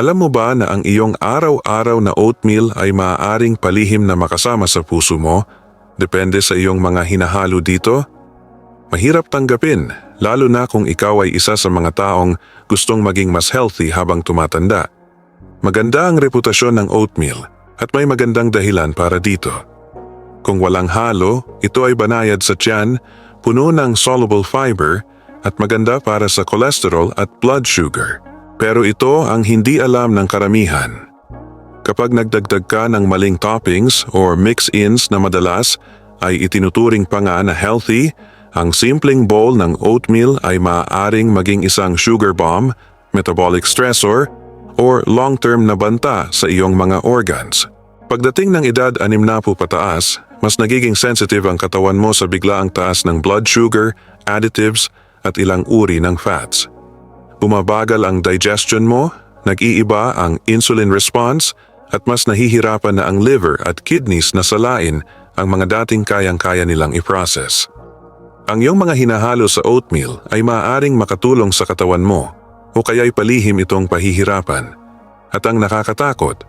Alam mo ba na ang iyong araw-araw na oatmeal ay maaaring palihim na makasama sa puso mo? Depende sa iyong mga hinahalo dito? Mahirap tanggapin, lalo na kung ikaw ay isa sa mga taong gustong maging mas healthy habang tumatanda. Maganda ang reputasyon ng oatmeal at may magandang dahilan para dito. Kung walang halo, ito ay banayad sa tiyan, puno ng soluble fiber at maganda para sa cholesterol at blood sugar. Pero ito ang hindi alam ng karamihan. Kapag nagdagdag ka ng maling toppings or mix-ins na madalas ay itinuturing pa nga na healthy, ang simpleng bowl ng oatmeal ay maaaring maging isang sugar bomb, metabolic stressor, or long-term na banta sa iyong mga organs. Pagdating ng edad 60 pataas, mas nagiging sensitive ang katawan mo sa biglaang taas ng blood sugar, additives, at ilang uri ng fats. Bumabagal ang digestion mo, nag-iiba ang insulin response, at mas nahihirapan na ang liver at kidneys na salain ang mga dating kayang-kaya nilang i-process. Ang iyong mga hinahalo sa oatmeal ay maaaring makatulong sa katawan mo o kaya'y palihim itong pahihirapan. At ang nakakatakot,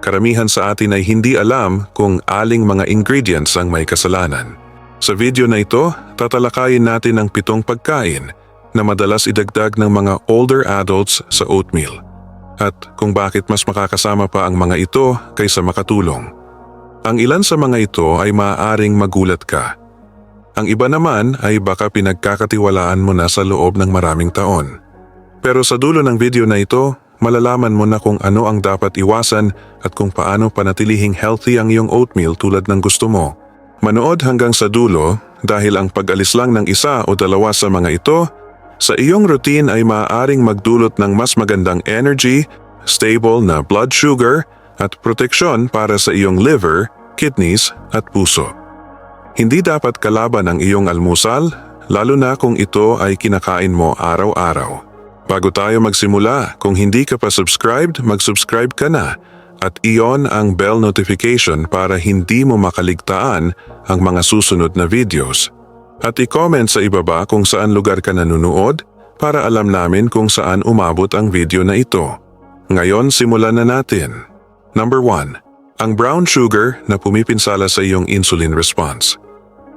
karamihan sa atin ay hindi alam kung aling mga ingredients ang may kasalanan. Sa video na ito, tatalakayin natin ang pitong pagkain na madalas idagdag ng mga older adults sa oatmeal at kung bakit mas makakasama pa ang mga ito kaysa makatulong. Ang ilan sa mga ito ay maaaring magulat ka. Ang iba naman ay baka pinagkakatiwalaan mo na sa loob ng maraming taon. Pero sa dulo ng video na ito, malalaman mo na kung ano ang dapat iwasan at kung paano panatilihing healthy ang iyong oatmeal tulad ng gusto mo. Manood hanggang sa dulo dahil ang pag-alis lang ng isa o dalawa sa mga ito sa iyong routine ay maaaring magdulot ng mas magandang energy, stable na blood sugar at proteksyon para sa iyong liver, kidneys at puso. Hindi dapat kalaban ang iyong almusal, lalo na kung ito ay kinakain mo araw-araw. Bago tayo magsimula, kung hindi ka pa subscribed, mag-subscribe ka na at iyon ang bell notification para hindi mo makaligtaan ang mga susunod na videos. At i-comment sa ibaba kung saan lugar ka nanunood para alam namin kung saan umabot ang video na ito. Ngayon simulan na natin. Number 1. Ang brown sugar na pumipinsala sa iyong insulin response.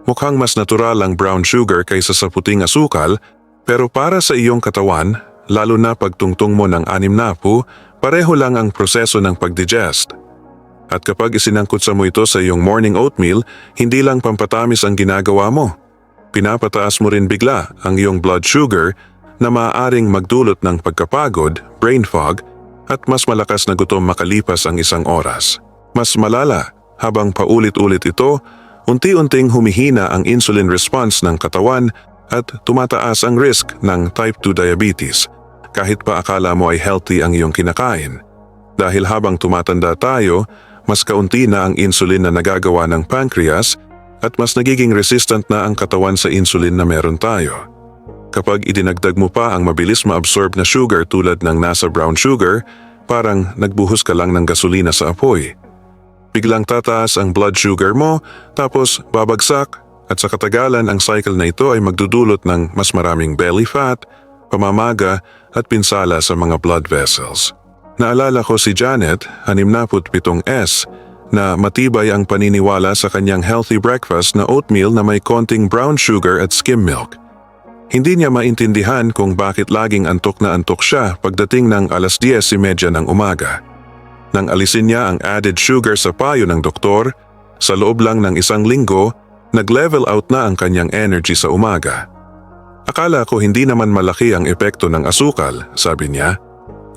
Mukhang mas natural ang brown sugar kaysa sa puting asukal pero para sa iyong katawan, lalo na pagtungtong mo ng anim na po, pareho lang ang proseso ng pagdigest. At kapag isinangkot sa mo ito sa iyong morning oatmeal, hindi lang pampatamis ang ginagawa mo pinapataas mo rin bigla ang iyong blood sugar na maaaring magdulot ng pagkapagod, brain fog, at mas malakas na gutom makalipas ang isang oras. Mas malala, habang paulit-ulit ito, unti-unting humihina ang insulin response ng katawan at tumataas ang risk ng type 2 diabetes kahit pa akala mo ay healthy ang iyong kinakain. Dahil habang tumatanda tayo, mas kaunti na ang insulin na nagagawa ng pancreas at mas nagiging resistant na ang katawan sa insulin na meron tayo. Kapag idinagdag mo pa ang mabilis ma-absorb na sugar tulad ng nasa brown sugar, parang nagbuhos ka lang ng gasolina sa apoy. Biglang tataas ang blood sugar mo, tapos babagsak at sa katagalan ang cycle na ito ay magdudulot ng mas maraming belly fat, pamamaga at pinsala sa mga blood vessels. Naalala ko si Janet, 67S, na matibay ang paniniwala sa kanyang healthy breakfast na oatmeal na may konting brown sugar at skim milk. Hindi niya maintindihan kung bakit laging antok na antok siya pagdating ng alas 10.30 ng umaga. Nang alisin niya ang added sugar sa payo ng doktor, sa loob lang ng isang linggo, nag-level out na ang kanyang energy sa umaga. Akala ko hindi naman malaki ang epekto ng asukal, sabi niya.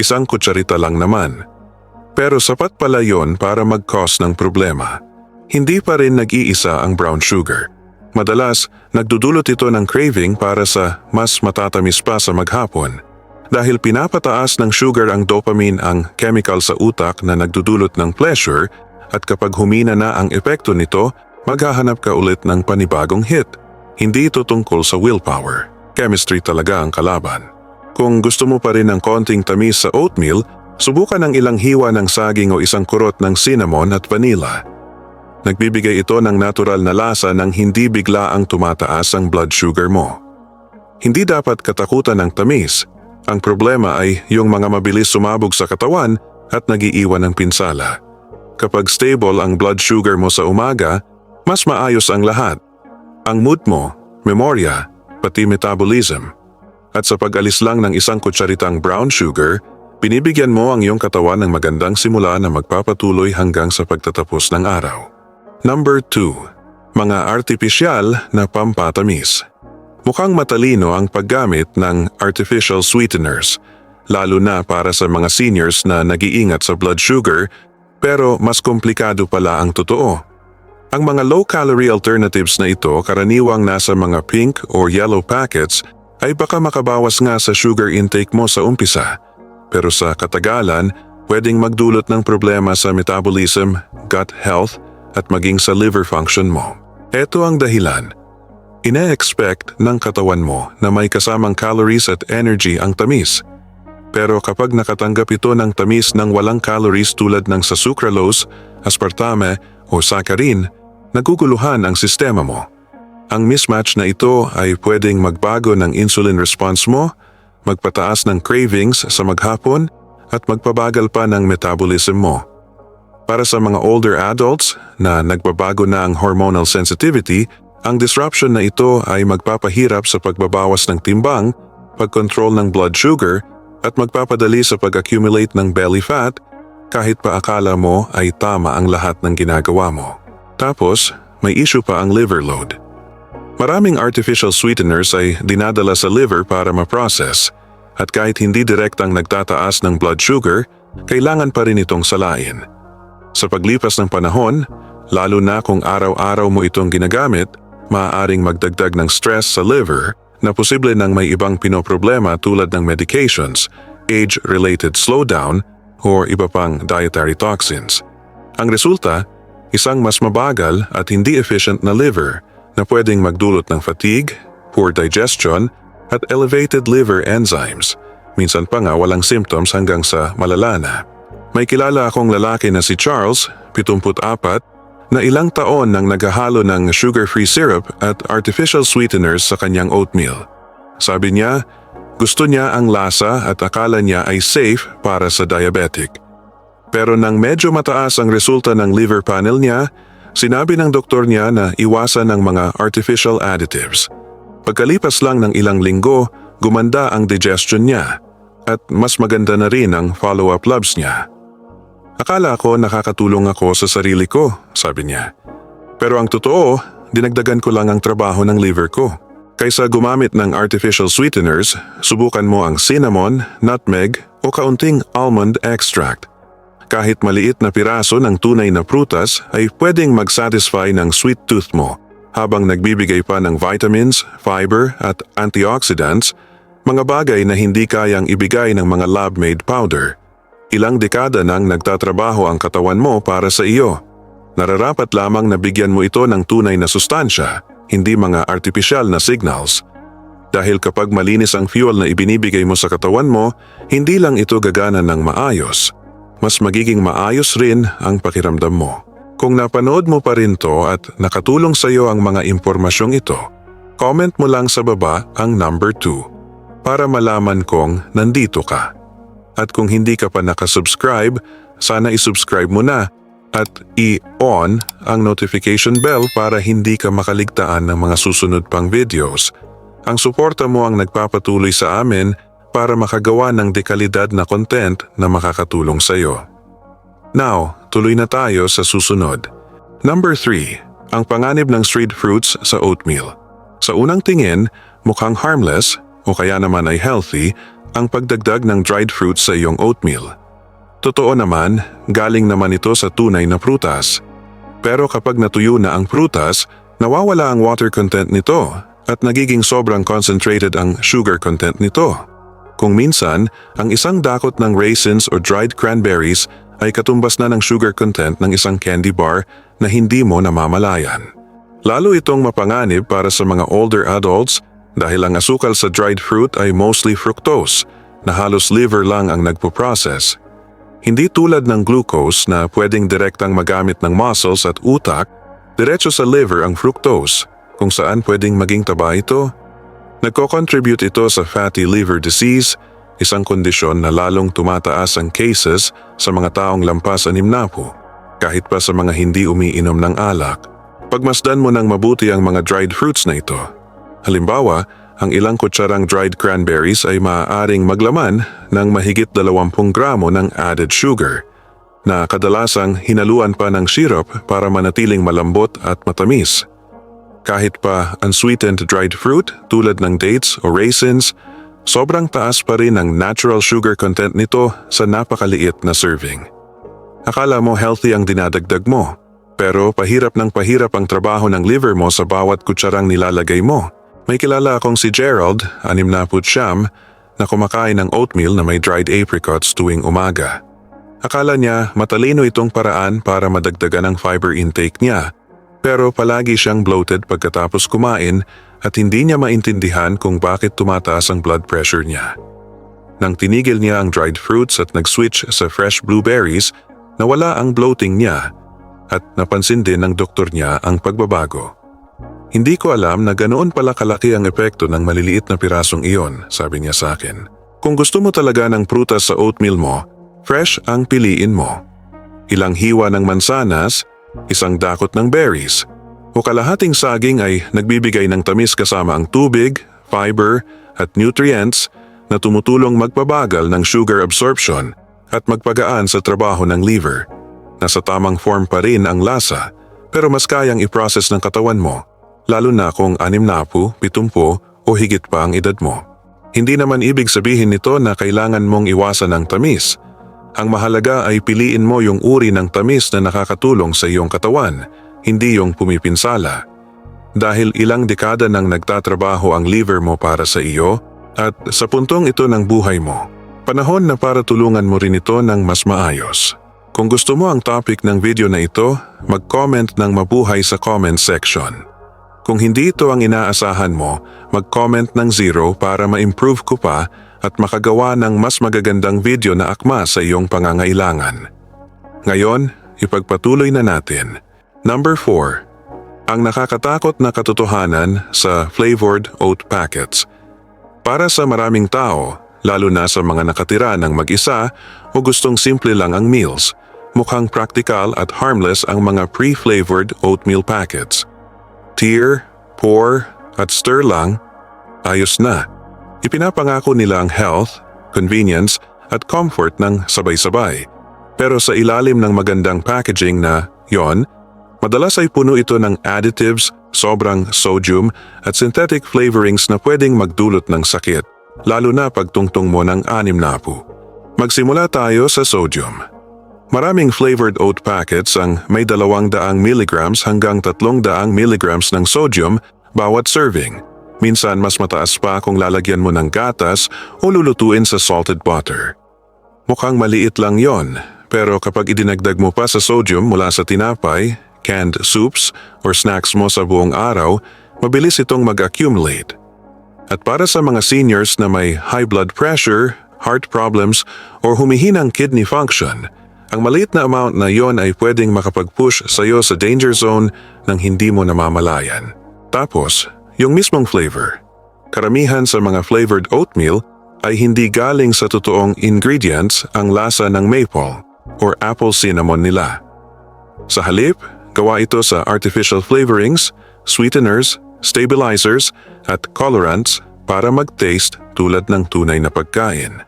Isang kutsarita lang naman. Pero sapat pala yon para mag-cause ng problema. Hindi pa rin nag-iisa ang brown sugar. Madalas, nagdudulot ito ng craving para sa mas matatamis pa sa maghapon. Dahil pinapataas ng sugar ang dopamine ang chemical sa utak na nagdudulot ng pleasure at kapag humina na ang epekto nito, maghahanap ka ulit ng panibagong hit. Hindi ito tungkol sa willpower. Chemistry talaga ang kalaban. Kung gusto mo pa rin ng konting tamis sa oatmeal, Subukan ang ilang hiwa ng saging o isang kurot ng cinnamon at vanilla. Nagbibigay ito ng natural na lasa nang hindi bigla ang tumataas ang blood sugar mo. Hindi dapat katakutan ng tamis, Ang problema ay yung mga mabilis sumabog sa katawan at nagiiwan ng pinsala. Kapag stable ang blood sugar mo sa umaga, mas maayos ang lahat. Ang mood mo, memorya, pati metabolism. At sa pag-alis lang ng isang kutsaritang brown sugar, binibigyan mo ang iyong katawan ng magandang simula na magpapatuloy hanggang sa pagtatapos ng araw. Number 2. Mga artipisyal na pampatamis. Mukhang matalino ang paggamit ng artificial sweeteners, lalo na para sa mga seniors na nag-iingat sa blood sugar, pero mas komplikado pala ang totoo. Ang mga low-calorie alternatives na ito karaniwang nasa mga pink or yellow packets ay baka makabawas nga sa sugar intake mo sa umpisa. Pero sa katagalan, pwedeng magdulot ng problema sa metabolism, gut health, at maging sa liver function mo. Ito ang dahilan. Ine-expect ng katawan mo na may kasamang calories at energy ang tamis. Pero kapag nakatanggap ito ng tamis ng walang calories tulad ng sa sucralose, aspartame o saccharin, naguguluhan ang sistema mo. Ang mismatch na ito ay pwedeng magbago ng insulin response mo, magpataas ng cravings sa maghapon, at magpabagal pa ng metabolism mo. Para sa mga older adults na nagbabago na ang hormonal sensitivity, ang disruption na ito ay magpapahirap sa pagbabawas ng timbang, pagkontrol ng blood sugar, at magpapadali sa pag-accumulate ng belly fat kahit pa akala mo ay tama ang lahat ng ginagawa mo. Tapos, may issue pa ang liver load. Maraming artificial sweeteners ay dinadala sa liver para ma-process at kahit hindi direktang nagtataas ng blood sugar, kailangan pa rin itong salain. Sa paglipas ng panahon, lalo na kung araw-araw mo itong ginagamit, maaaring magdagdag ng stress sa liver na posible nang may ibang pinoproblema tulad ng medications, age-related slowdown, o iba pang dietary toxins. Ang resulta, isang mas mabagal at hindi efficient na liver na pwedeng magdulot ng fatigue, poor digestion, at elevated liver enzymes. Minsan pa nga walang symptoms hanggang sa malala na. May kilala akong lalaki na si Charles, 74, na ilang taon nang naghahalo ng sugar-free syrup at artificial sweeteners sa kanyang oatmeal. Sabi niya, gusto niya ang lasa at akala niya ay safe para sa diabetic. Pero nang medyo mataas ang resulta ng liver panel niya, sinabi ng doktor niya na iwasan ng mga artificial additives. Pagkalipas lang ng ilang linggo, gumanda ang digestion niya at mas maganda na rin ang follow-up labs niya. Akala ko nakakatulong ako sa sarili ko, sabi niya. Pero ang totoo, dinagdagan ko lang ang trabaho ng liver ko. Kaysa gumamit ng artificial sweeteners, subukan mo ang cinnamon, nutmeg o kaunting almond extract. Kahit maliit na piraso ng tunay na prutas ay pwedeng mag-satisfy ng sweet tooth mo habang nagbibigay pa ng vitamins, fiber at antioxidants, mga bagay na hindi kayang ibigay ng mga lab-made powder. Ilang dekada nang nagtatrabaho ang katawan mo para sa iyo. Nararapat lamang na bigyan mo ito ng tunay na sustansya, hindi mga artificial na signals. Dahil kapag malinis ang fuel na ibinibigay mo sa katawan mo, hindi lang ito gagana ng maayos. Mas magiging maayos rin ang pakiramdam mo. Kung napanood mo pa rin to at nakatulong sa iyo ang mga impormasyong ito, comment mo lang sa baba ang number 2 para malaman kong nandito ka. At kung hindi ka pa nakasubscribe, sana isubscribe mo na at i-on ang notification bell para hindi ka makaligtaan ng mga susunod pang videos. Ang suporta mo ang nagpapatuloy sa amin para makagawa ng dekalidad na content na makakatulong sa iyo. Now, tuloy na tayo sa susunod. Number 3. Ang panganib ng street fruits sa oatmeal. Sa unang tingin, mukhang harmless o kaya naman ay healthy ang pagdagdag ng dried fruits sa iyong oatmeal. Totoo naman, galing naman ito sa tunay na prutas. Pero kapag natuyo na ang prutas, nawawala ang water content nito at nagiging sobrang concentrated ang sugar content nito. Kung minsan, ang isang dakot ng raisins o dried cranberries ay katumbas na ng sugar content ng isang candy bar na hindi mo namamalayan. Lalo itong mapanganib para sa mga older adults dahil ang asukal sa dried fruit ay mostly fructose na halos liver lang ang nagpo-process. Hindi tulad ng glucose na pwedeng direktang magamit ng muscles at utak, diretso sa liver ang fructose kung saan pwedeng maging taba ito. Nagko-contribute ito sa fatty liver disease, isang kondisyon na lalong tumataas ang cases sa mga taong lampas anim na po, kahit pa sa mga hindi umiinom ng alak. Pagmasdan mo ng mabuti ang mga dried fruits na ito. Halimbawa, ang ilang kutsarang dried cranberries ay maaaring maglaman ng mahigit 20 gramo ng added sugar na kadalasang hinaluan pa ng syrup para manatiling malambot at matamis. Kahit pa unsweetened dried fruit tulad ng dates o raisins, sobrang taas pa rin ang natural sugar content nito sa napakaliit na serving. Akala mo healthy ang dinadagdag mo, pero pahirap ng pahirap ang trabaho ng liver mo sa bawat kutsarang nilalagay mo. May kilala akong si Gerald, anim na siyam, na kumakain ng oatmeal na may dried apricots tuwing umaga. Akala niya matalino itong paraan para madagdagan ang fiber intake niya, pero palagi siyang bloated pagkatapos kumain at hindi niya maintindihan kung bakit tumataas ang blood pressure niya. Nang tinigil niya ang dried fruits at nag-switch sa fresh blueberries, nawala ang bloating niya at napansin din ng doktor niya ang pagbabago. Hindi ko alam na ganoon pala kalaki ang epekto ng maliliit na pirasong iyon, sabi niya sa akin. Kung gusto mo talaga ng prutas sa oatmeal mo, fresh ang piliin mo. Ilang hiwa ng mansanas, isang dakot ng berries, o kalahating saging ay nagbibigay ng tamis kasama ang tubig, fiber, at nutrients na tumutulong magpabagal ng sugar absorption at magpagaan sa trabaho ng liver. Nasa tamang form pa rin ang lasa, pero mas kayang i-process ng katawan mo, lalo na kung anim na po, pitumpo o higit pa ang edad mo. Hindi naman ibig sabihin nito na kailangan mong iwasan ang tamis. Ang mahalaga ay piliin mo yung uri ng tamis na nakakatulong sa iyong katawan, hindi yung pumipinsala. Dahil ilang dekada nang nagtatrabaho ang liver mo para sa iyo at sa puntong ito ng buhay mo, panahon na para tulungan mo rin ito ng mas maayos. Kung gusto mo ang topic ng video na ito, mag-comment ng mabuhay sa comment section. Kung hindi ito ang inaasahan mo, mag-comment ng zero para ma-improve ko pa at makagawa ng mas magagandang video na akma sa iyong pangangailangan. Ngayon, ipagpatuloy na natin. Number 4. Ang nakakatakot na katotohanan sa flavored oat packets. Para sa maraming tao, lalo na sa mga nakatira ng mag-isa o gustong simple lang ang meals, mukhang practical at harmless ang mga pre-flavored oatmeal packets. Tear, pour, at stir lang, ayos na. Ipinapangako nila ang health, convenience, at comfort ng sabay-sabay. Pero sa ilalim ng magandang packaging na yon, madalas ay puno ito ng additives, sobrang sodium, at synthetic flavorings na pwedeng magdulot ng sakit, lalo na pagtungtong mo ng anim na po. Magsimula tayo sa sodium. Maraming flavored oat packets ang may 200 milligrams hanggang 300 milligrams ng sodium bawat serving. Minsan mas mataas pa kung lalagyan mo ng gatas o lulutuin sa salted butter. Mukhang maliit lang yon, pero kapag idinagdag mo pa sa sodium mula sa tinapay, canned soups, or snacks mo sa buong araw, mabilis itong mag-accumulate. At para sa mga seniors na may high blood pressure, heart problems, or humihinang kidney function, ang maliit na amount na yon ay pwedeng makapag-push sa iyo sa danger zone nang hindi mo namamalayan. Tapos, yung mismong flavor. Karamihan sa mga flavored oatmeal ay hindi galing sa totoong ingredients ang lasa ng maple or apple cinnamon nila. Sa halip, gawa ito sa artificial flavorings, sweeteners, stabilizers at colorants para mag-taste tulad ng tunay na pagkain.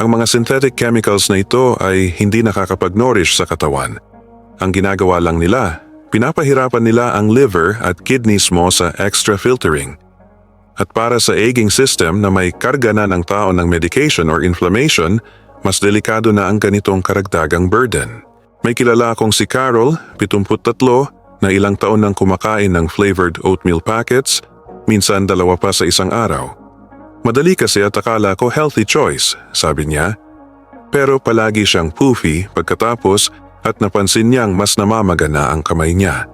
Ang mga synthetic chemicals na ito ay hindi nakakapag-nourish sa katawan. Ang ginagawa lang nila, pinapahirapan nila ang liver at kidneys mo sa extra filtering. At para sa aging system na may karga na ng tao ng medication or inflammation, mas delikado na ang ganitong karagdagang burden. May kilala akong si Carol, 73, na ilang taon nang kumakain ng flavored oatmeal packets, minsan dalawa pa sa isang araw. Madali kasi at akala ko healthy choice, sabi niya. Pero palagi siyang poofy pagkatapos at napansin niyang mas namamagana ang kamay niya.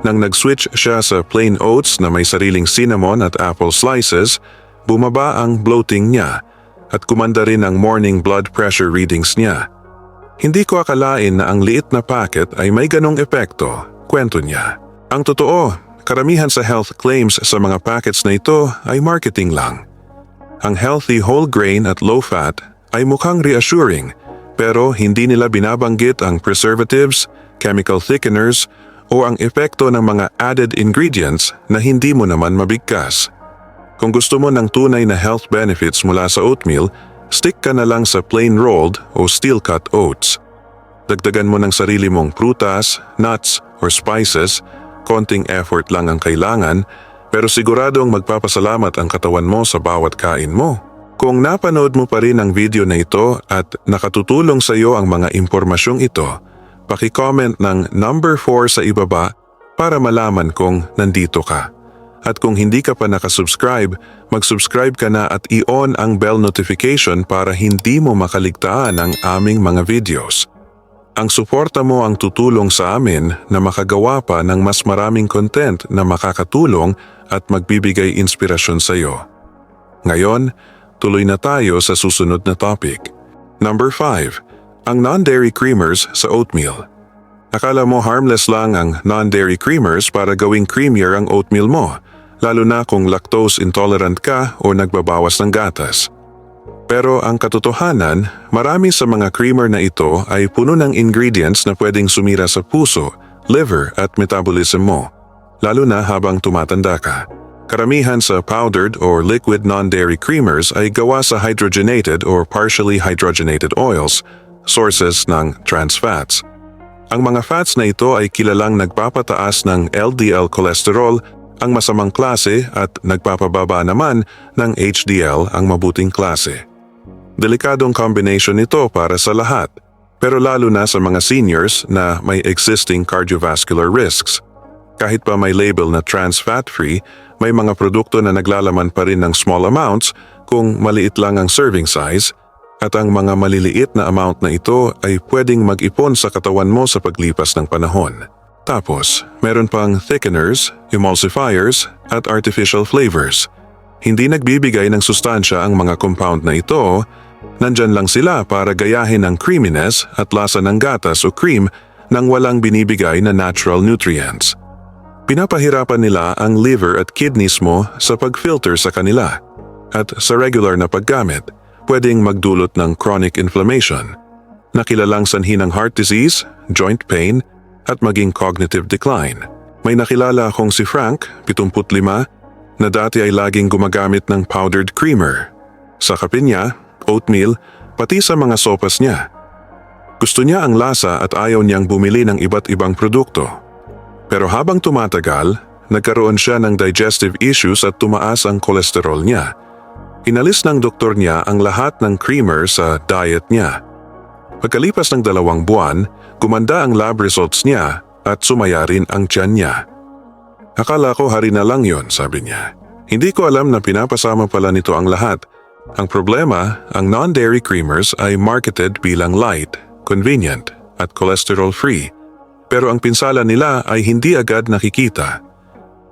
Nang nag-switch siya sa plain oats na may sariling cinnamon at apple slices, bumaba ang bloating niya at kumanda rin ang morning blood pressure readings niya. Hindi ko akalain na ang liit na packet ay may ganong epekto, kwento niya. Ang totoo, karamihan sa health claims sa mga packets na ito ay marketing lang. Ang healthy whole grain at low fat ay mukhang reassuring pero hindi nila binabanggit ang preservatives, chemical thickeners o ang epekto ng mga added ingredients na hindi mo naman mabigkas. Kung gusto mo ng tunay na health benefits mula sa oatmeal, stick ka na lang sa plain rolled o steel cut oats. Dagdagan mo ng sarili mong prutas, nuts, or spices, konting effort lang ang kailangan, pero siguradong magpapasalamat ang katawan mo sa bawat kain mo. Kung napanood mo pa rin ang video na ito at nakatutulong sa iyo ang mga impormasyong ito, paki-comment ng number 4 sa ibaba para malaman kung nandito ka. At kung hindi ka pa nakasubscribe, mag-subscribe ka na at i-on ang bell notification para hindi mo makaligtaan ang aming mga videos. Ang suporta mo ang tutulong sa amin na makagawa pa ng mas maraming content na makakatulong at magbibigay inspirasyon sa iyo. Ngayon, tuloy na tayo sa susunod na topic. Number 5. Ang non-dairy creamers sa oatmeal. Akala mo harmless lang ang non-dairy creamers para gawing creamier ang oatmeal mo, lalo na kung lactose intolerant ka o nagbabawas ng gatas. Pero ang katotohanan, marami sa mga creamer na ito ay puno ng ingredients na pwedeng sumira sa puso, liver at metabolism mo, lalo na habang tumatanda ka. Karamihan sa powdered or liquid non-dairy creamers ay gawa sa hydrogenated or partially hydrogenated oils, sources ng trans fats. Ang mga fats na ito ay kilalang nagpapataas ng LDL cholesterol, ang masamang klase at nagpapababa naman ng HDL ang mabuting klase. Delikadong combination ito para sa lahat, pero lalo na sa mga seniors na may existing cardiovascular risks. Kahit pa may label na trans fat-free, may mga produkto na naglalaman pa rin ng small amounts kung maliit lang ang serving size at ang mga maliliit na amount na ito ay pwedeng mag-ipon sa katawan mo sa paglipas ng panahon. Tapos, meron pang thickeners, emulsifiers at artificial flavors. Hindi nagbibigay ng sustansya ang mga compound na ito, nandyan lang sila para gayahin ang creaminess at lasa ng gatas o cream nang walang binibigay na natural nutrients. Pinapahirapan nila ang liver at kidneys mo sa pag-filter sa kanila at sa regular na paggamit, pwedeng magdulot ng chronic inflammation, nakilalang sanhi ng heart disease, joint pain, at maging cognitive decline. May nakilala akong si Frank, 75, na dati ay laging gumagamit ng powdered creamer. Sa kape niya, oatmeal, pati sa mga sopas niya. Gusto niya ang lasa at ayaw niyang bumili ng iba't ibang produkto. Pero habang tumatagal, nagkaroon siya ng digestive issues at tumaas ang kolesterol niya. Inalis ng doktor niya ang lahat ng creamer sa diet niya. Pagkalipas ng dalawang buwan, gumanda ang lab results niya at sumaya rin ang tiyan niya. Akala ko hari na lang yon, sabi niya. Hindi ko alam na pinapasama pala nito ang lahat. Ang problema, ang non-dairy creamers ay marketed bilang light, convenient, at cholesterol-free pero ang pinsala nila ay hindi agad nakikita.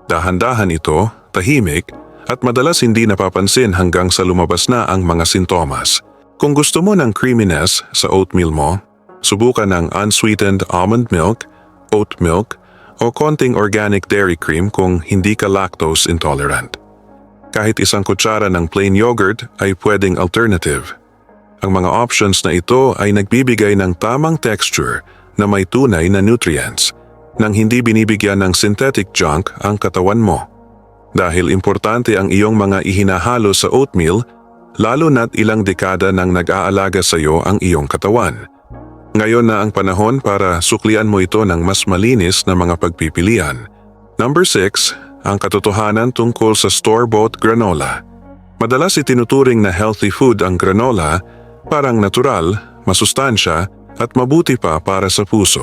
Dahan-dahan ito, tahimik, at madalas hindi napapansin hanggang sa lumabas na ang mga sintomas. Kung gusto mo ng creaminess sa oatmeal mo, subukan ng unsweetened almond milk, oat milk, o konting organic dairy cream kung hindi ka lactose intolerant. Kahit isang kutsara ng plain yogurt ay pwedeng alternative. Ang mga options na ito ay nagbibigay ng tamang texture na may tunay na nutrients nang hindi binibigyan ng synthetic junk ang katawan mo. Dahil importante ang iyong mga ihinahalo sa oatmeal, lalo na't ilang dekada nang nag-aalaga sa iyo ang iyong katawan. Ngayon na ang panahon para suklian mo ito ng mas malinis na mga pagpipilian. Number 6, ang katotohanan tungkol sa store-bought granola. Madalas itinuturing na healthy food ang granola, parang natural, masustansya at mabuti pa para sa puso.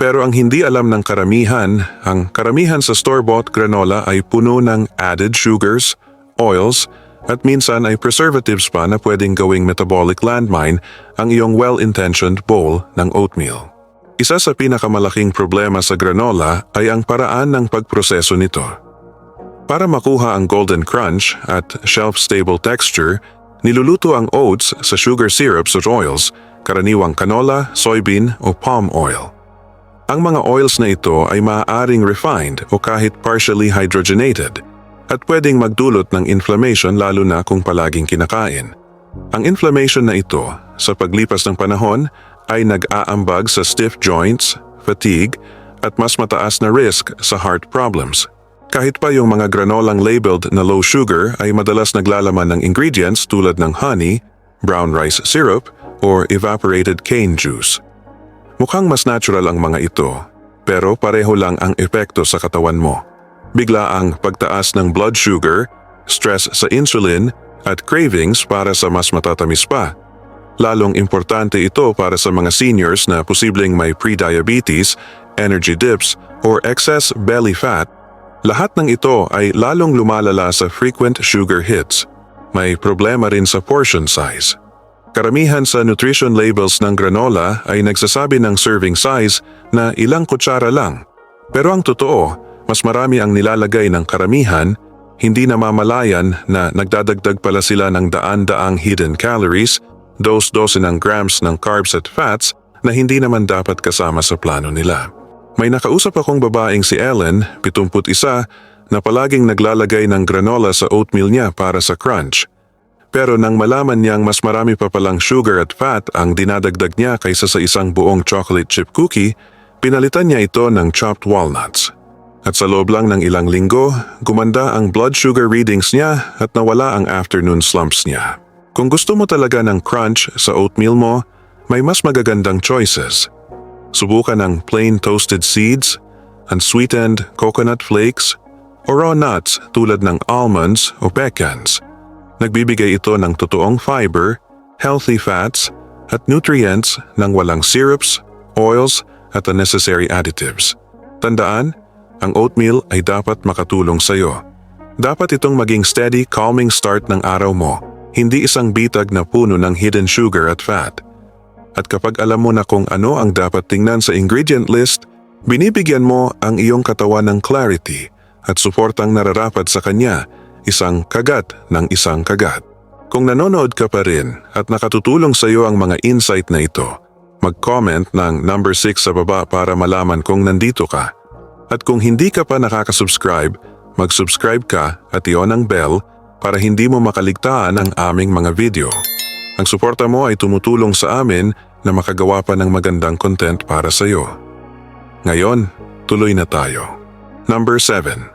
Pero ang hindi alam ng karamihan, ang karamihan sa store-bought granola ay puno ng added sugars, oils, at minsan ay preservatives pa na pwedeng gawing metabolic landmine ang iyong well-intentioned bowl ng oatmeal. Isa sa pinakamalaking problema sa granola ay ang paraan ng pagproseso nito. Para makuha ang golden crunch at shelf-stable texture, niluluto ang oats sa sugar syrups at oils karaniwang canola, soybean o palm oil. Ang mga oils na ito ay maaaring refined o kahit partially hydrogenated, at pwedeng magdulot ng inflammation lalo na kung palaging kinakain. Ang inflammation na ito, sa paglipas ng panahon, ay nag-aambag sa stiff joints, fatigue, at mas mataas na risk sa heart problems. Kahit pa yung mga granolang labeled na low sugar ay madalas naglalaman ng ingredients tulad ng honey, brown rice syrup, or evaporated cane juice. Mukhang mas natural ang mga ito, pero pareho lang ang epekto sa katawan mo. Bigla ang pagtaas ng blood sugar, stress sa insulin, at cravings para sa mas matatamis pa. Lalong importante ito para sa mga seniors na posibleng may pre-diabetes, energy dips, or excess belly fat. Lahat ng ito ay lalong lumalala sa frequent sugar hits. May problema rin sa portion size. Karamihan sa nutrition labels ng granola ay nagsasabi ng serving size na ilang kutsara lang. Pero ang totoo, mas marami ang nilalagay ng karamihan, hindi namamalayan na nagdadagdag pala sila ng daan-daang hidden calories, dose-dose ng grams ng carbs at fats na hindi naman dapat kasama sa plano nila. May nakausap akong babaeng si Ellen, 71, na palaging naglalagay ng granola sa oatmeal niya para sa crunch. Pero nang malaman niyang mas marami pa palang sugar at fat ang dinadagdag niya kaysa sa isang buong chocolate chip cookie, pinalitan niya ito ng chopped walnuts. At sa loob lang ng ilang linggo, gumanda ang blood sugar readings niya at nawala ang afternoon slumps niya. Kung gusto mo talaga ng crunch sa oatmeal mo, may mas magagandang choices. Subukan ang plain toasted seeds, unsweetened coconut flakes, o raw nuts tulad ng almonds o pecans. Nagbibigay ito ng totoong fiber, healthy fats, at nutrients nang walang syrups, oils, at unnecessary additives. Tandaan, ang oatmeal ay dapat makatulong sa iyo. Dapat itong maging steady, calming start ng araw mo, hindi isang bitag na puno ng hidden sugar at fat. At kapag alam mo na kung ano ang dapat tingnan sa ingredient list, binibigyan mo ang iyong katawan ng clarity at suportang nararapat sa kanya, isang kagat ng isang kagat. Kung nanonood ka pa rin at nakatutulong sa iyo ang mga insight na ito, mag-comment ng number 6 sa baba para malaman kung nandito ka. At kung hindi ka pa nakakasubscribe, mag-subscribe ka at iyon ang bell para hindi mo makaligtaan ang aming mga video. Ang suporta mo ay tumutulong sa amin na makagawa pa ng magandang content para sa iyo. Ngayon, tuloy na tayo. Number 7.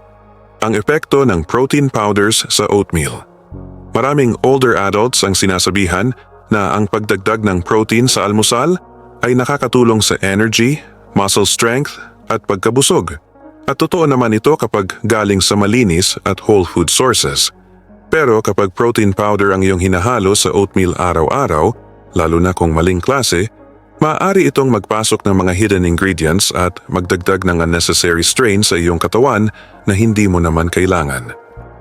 Ang epekto ng protein powders sa oatmeal. Maraming older adults ang sinasabihan na ang pagdagdag ng protein sa almusal ay nakakatulong sa energy, muscle strength at pagkabusog. At totoo naman ito kapag galing sa malinis at whole food sources. Pero kapag protein powder ang iyong hinahalo sa oatmeal araw-araw, lalo na kung maling klase, maaari itong magpasok ng mga hidden ingredients at magdagdag ng unnecessary strain sa iyong katawan na hindi mo naman kailangan.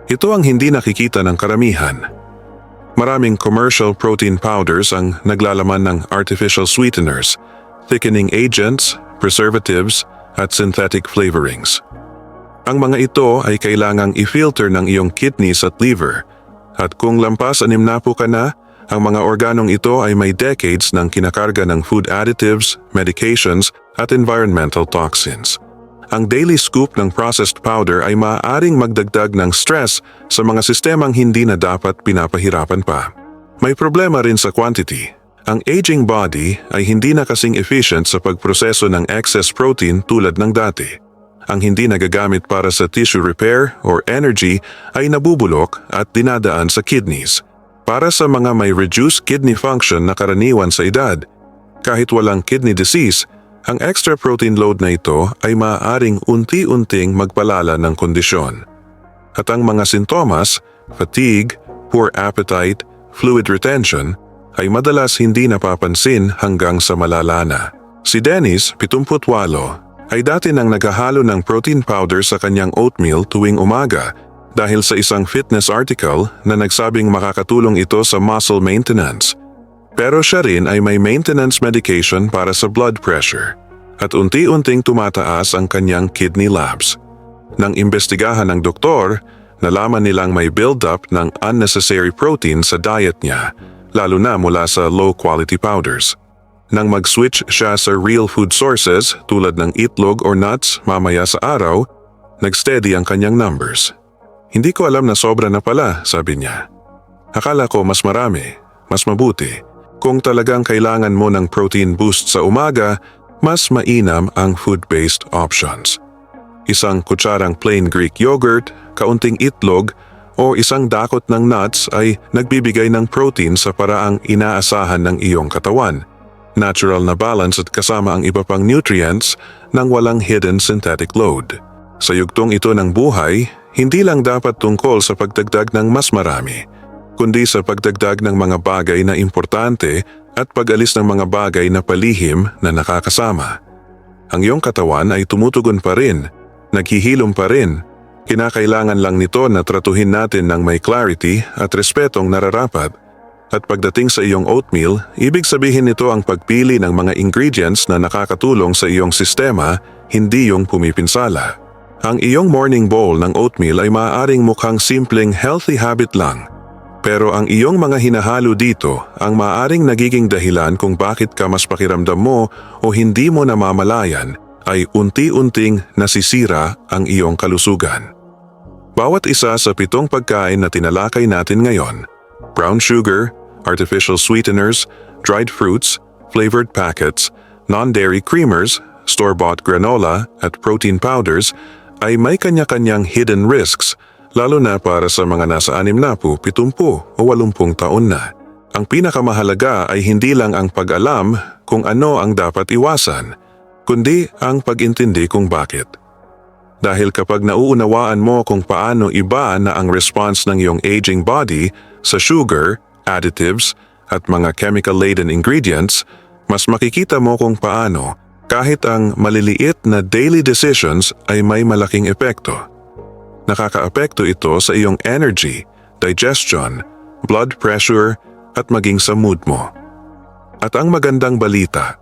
Ito ang hindi nakikita ng karamihan. Maraming commercial protein powders ang naglalaman ng artificial sweeteners, thickening agents, preservatives, at synthetic flavorings. Ang mga ito ay kailangang i-filter ng iyong kidneys at liver at kung lampas anim na po ka na, ang mga organong ito ay may decades ng kinakarga ng food additives, medications at environmental toxins. Ang daily scoop ng processed powder ay maaaring magdagdag ng stress sa mga sistemang hindi na dapat pinapahirapan pa. May problema rin sa quantity. Ang aging body ay hindi na kasing efficient sa pagproseso ng excess protein tulad ng dati. Ang hindi nagagamit para sa tissue repair or energy ay nabubulok at dinadaan sa kidneys. Para sa mga may reduced kidney function na karaniwan sa edad, kahit walang kidney disease, ang extra protein load na ito ay maaaring unti-unting magpalala ng kondisyon. At ang mga sintomas, fatigue, poor appetite, fluid retention, ay madalas hindi napapansin hanggang sa malala na. Si Dennis, 78, ay dati nang naghahalo ng protein powder sa kanyang oatmeal tuwing umaga dahil sa isang fitness article na nagsabing makakatulong ito sa muscle maintenance. Pero siya rin ay may maintenance medication para sa blood pressure at unti-unting tumataas ang kanyang kidney labs. Nang imbestigahan ng doktor, nalaman nilang may build-up ng unnecessary protein sa diet niya, lalo na mula sa low-quality powders. Nang mag-switch siya sa real food sources tulad ng itlog or nuts mamaya sa araw, nagsteady ang kanyang numbers. Hindi ko alam na sobra na pala, sabi niya. Akala ko mas marami, mas mabuti. Kung talagang kailangan mo ng protein boost sa umaga, mas mainam ang food-based options. Isang kutsarang plain Greek yogurt, kaunting itlog, o isang dakot ng nuts ay nagbibigay ng protein sa paraang inaasahan ng iyong katawan. Natural na balance at kasama ang iba pang nutrients ng walang hidden synthetic load. Sa yugtong ito ng buhay, hindi lang dapat tungkol sa pagdagdag ng mas marami, kundi sa pagdagdag ng mga bagay na importante at pag-alis ng mga bagay na palihim na nakakasama. Ang iyong katawan ay tumutugon pa rin, naghihilom pa rin, kinakailangan lang nito na tratuhin natin ng may clarity at respetong nararapat. At pagdating sa iyong oatmeal, ibig sabihin nito ang pagpili ng mga ingredients na nakakatulong sa iyong sistema, hindi yung pumipinsala. Ang iyong morning bowl ng oatmeal ay maaaring mukhang simpleng healthy habit lang. Pero ang iyong mga hinahalo dito ang maaaring nagiging dahilan kung bakit ka mas pakiramdam mo o hindi mo namamalayan ay unti-unting nasisira ang iyong kalusugan. Bawat isa sa pitong pagkain na tinalakay natin ngayon, brown sugar, artificial sweeteners, dried fruits, flavored packets, non-dairy creamers, store-bought granola at protein powders ay may kanya-kanyang hidden risks lalo na para sa mga nasa 60, 70 o 80 taon na. Ang pinakamahalaga ay hindi lang ang pag-alam kung ano ang dapat iwasan, kundi ang pag-intindi kung bakit. Dahil kapag nauunawaan mo kung paano iba na ang response ng iyong aging body sa sugar, additives, at mga chemical-laden ingredients, mas makikita mo kung paano kahit ang maliliit na daily decisions ay may malaking epekto. Nakakaapekto ito sa iyong energy, digestion, blood pressure, at maging sa mood mo. At ang magandang balita,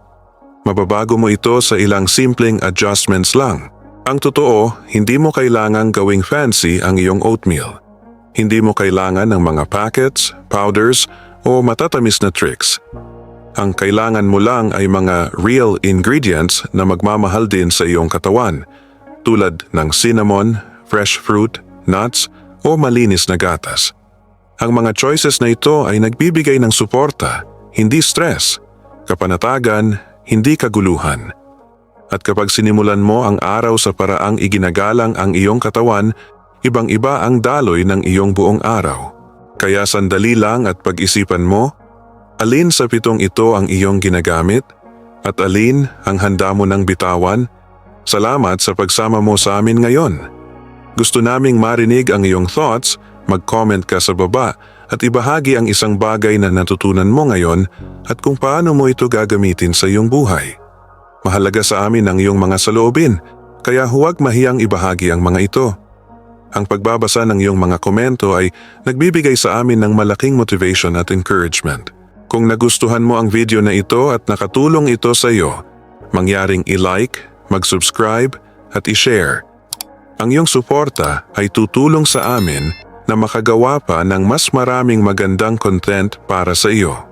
mababago mo ito sa ilang simpleng adjustments lang. Ang totoo, hindi mo kailangang gawing fancy ang iyong oatmeal. Hindi mo kailangan ng mga packets, powders, o matatamis na tricks. Ang kailangan mo lang ay mga real ingredients na magmamahal din sa iyong katawan, tulad ng cinnamon, fresh fruit, nuts, o malinis na gatas. Ang mga choices na ito ay nagbibigay ng suporta, hindi stress, kapanatagan, hindi kaguluhan. At kapag sinimulan mo ang araw sa paraang iginagalang ang iyong katawan, ibang-iba ang daloy ng iyong buong araw. Kaya sandali lang at pag-isipan mo, alin sa pitong ito ang iyong ginagamit at alin ang handa mo ng bitawan? Salamat sa pagsama mo sa amin ngayon. Gusto naming marinig ang iyong thoughts, mag-comment ka sa baba at ibahagi ang isang bagay na natutunan mo ngayon at kung paano mo ito gagamitin sa iyong buhay. Mahalaga sa amin ang iyong mga saloobin, kaya huwag mahiyang ibahagi ang mga ito. Ang pagbabasa ng iyong mga komento ay nagbibigay sa amin ng malaking motivation at encouragement. Kung nagustuhan mo ang video na ito at nakatulong ito sa iyo, mangyaring i-like, mag-subscribe at i-share. Ang iyong suporta ay tutulong sa amin na makagawa pa ng mas maraming magandang content para sa iyo.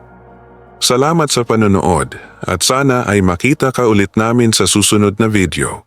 Salamat sa panonood at sana ay makita ka ulit namin sa susunod na video.